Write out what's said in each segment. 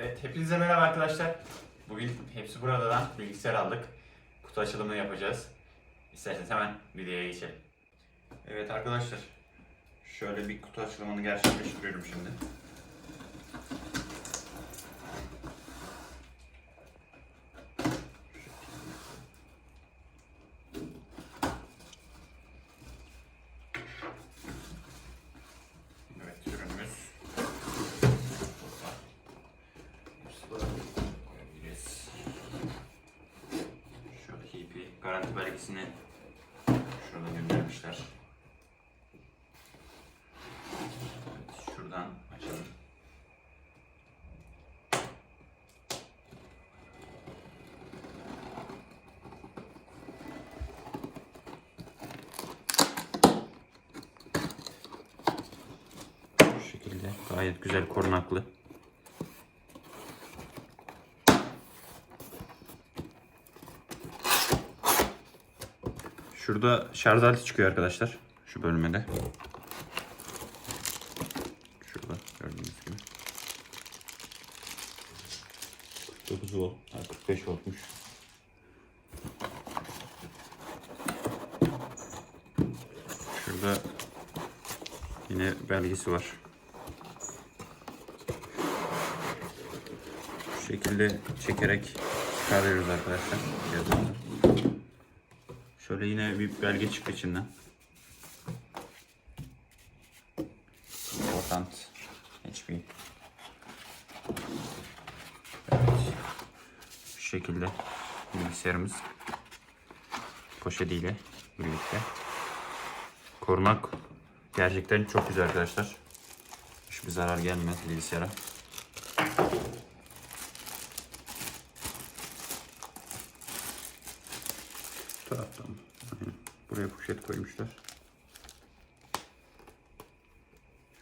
Evet, hepinize merhaba arkadaşlar. Bugün hepsi buradan bilgisayar aldık. Kutu açılımını yapacağız. İsterseniz hemen videoya geçelim. Evet arkadaşlar, şöyle bir kutu açılımını gerçekleştiriyorum şimdi. Garanti belgesini şurada göndermişler. Şuradan açalım. Bu şekilde gayet güzel korunaklı. Şurada şarj aleti çıkıyor arkadaşlar. Şu bölmede. Şurada gördüğünüz gibi. 9 volt, ha, 45 voltmuş. Şurada yine belgesi var. Şu şekilde çekerek çıkarıyoruz arkadaşlar. cihazımızı. Şöyle yine bir belge çıktı içinden. Important HP. Evet. Şu şekilde bilgisayarımız poşetiyle birlikte. Korunak gerçekten çok güzel arkadaşlar. Hiçbir zarar gelmez bilgisayara. Taraftan. Aynen. Buraya poşet koymuşlar.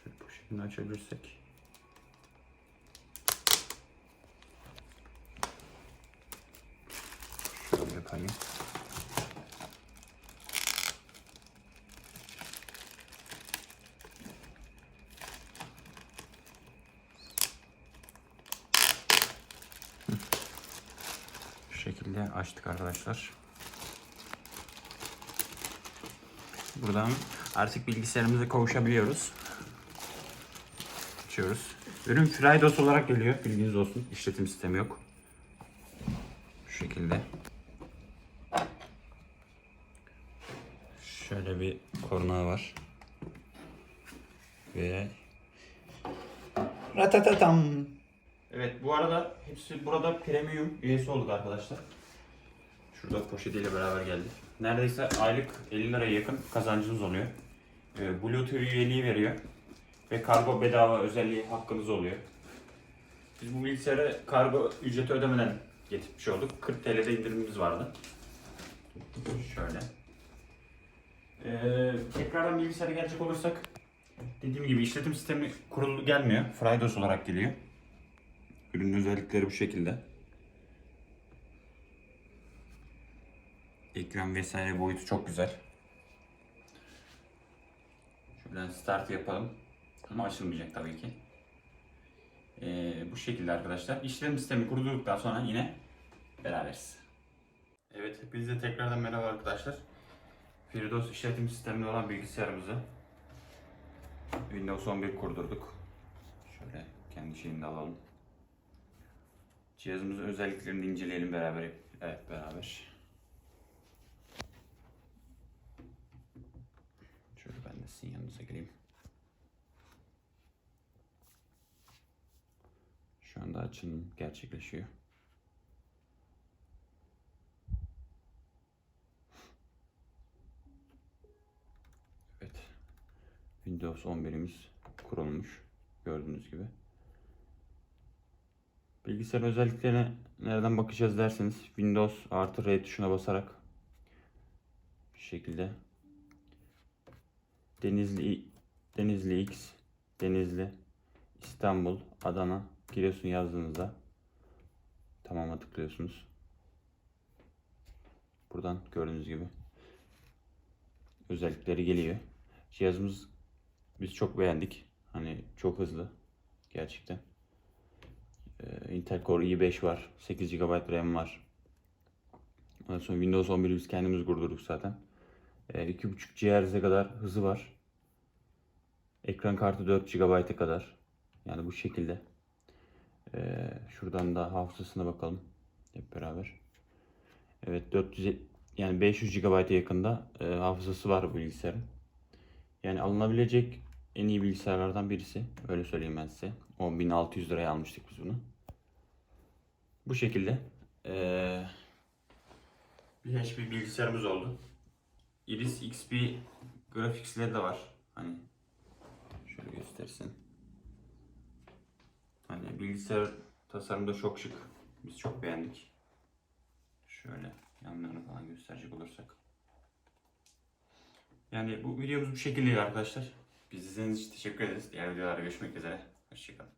Şöyle poşetini açabilirsek. Şöyle yapayım. Şekilde açtık arkadaşlar. Buradan artık bilgisayarımıza kavuşabiliyoruz. Açıyoruz. Ürün FreeDOS olarak geliyor. Bilginiz olsun. İşletim sistemi yok. Şu şekilde. Şöyle bir korna var. Ve Ratatatam. Evet bu arada hepsi burada premium üyesi olduk arkadaşlar. Şurada poşetiyle beraber geldi. Neredeyse aylık 50 liraya yakın kazancınız oluyor. Ee, Bluetooth üyeliği veriyor. Ve kargo bedava özelliği hakkınız oluyor. Biz bu bilgisayarı kargo ücreti ödemeden getirmiş olduk. 40 TL'de indirimimiz vardı. Şöyle. Ee, tekrardan bilgisayara gelecek olursak dediğim gibi işletim sistemi kurulu gelmiyor. FreeDOS olarak geliyor. Ürünün özellikleri bu şekilde. Ekran vesaire boyutu çok güzel. Şuradan start yapalım. Ama açılmayacak tabii ki. Ee, bu şekilde arkadaşlar. İşlem sistemi kurulduktan sonra yine beraberiz. Evet hepinize tekrardan merhaba arkadaşlar. FreeDOS işletim sistemli olan bilgisayarımızı Windows 11 kurdurduk. Şöyle kendi şeyini de alalım. Cihazımızın özelliklerini inceleyelim beraber. Evet beraber. Şöyle sizin yanınıza gireyim. Şu anda açılım gerçekleşiyor. Evet. Windows 11'imiz kurulmuş. Gördüğünüz gibi. Bilgisayar özelliklerine nereden bakacağız derseniz Windows artı R tuşuna basarak bir şekilde Denizli Denizli X Denizli İstanbul Adana Giresun yazdığınızda tamama tıklıyorsunuz. Buradan gördüğünüz gibi özellikleri geliyor. Cihazımız biz çok beğendik. Hani çok hızlı gerçekten. Ee, Intel Core i5 var. 8 GB RAM var. Ondan sonra Windows 11'i biz kendimiz kurdurduk zaten. Ee, 2.5 GHz'e kadar hızı var. Ekran kartı 4 GB'a kadar. Yani bu şekilde. Ee, şuradan da hafızasına bakalım. Hep beraber. Evet 400 yani 500 GB'a yakında e, hafızası var bu bilgisayarın. Yani alınabilecek en iyi bilgisayarlardan birisi. Öyle söyleyeyim ben size. 10.600 liraya almıştık biz bunu. Bu şekilde ee, bir HP bilgisayarımız oldu. Iris XP grafiksleri de var. Hani şöyle göstersin. Hani bilgisayar tasarımı da çok şık. Biz çok beğendik. Şöyle yanlarını falan gösterecek olursak. Yani bu videomuz bu şekildeydi arkadaşlar. Biz izlediğiniz için teşekkür ederiz. Diğer videolarda görüşmek üzere. Hoşçakalın.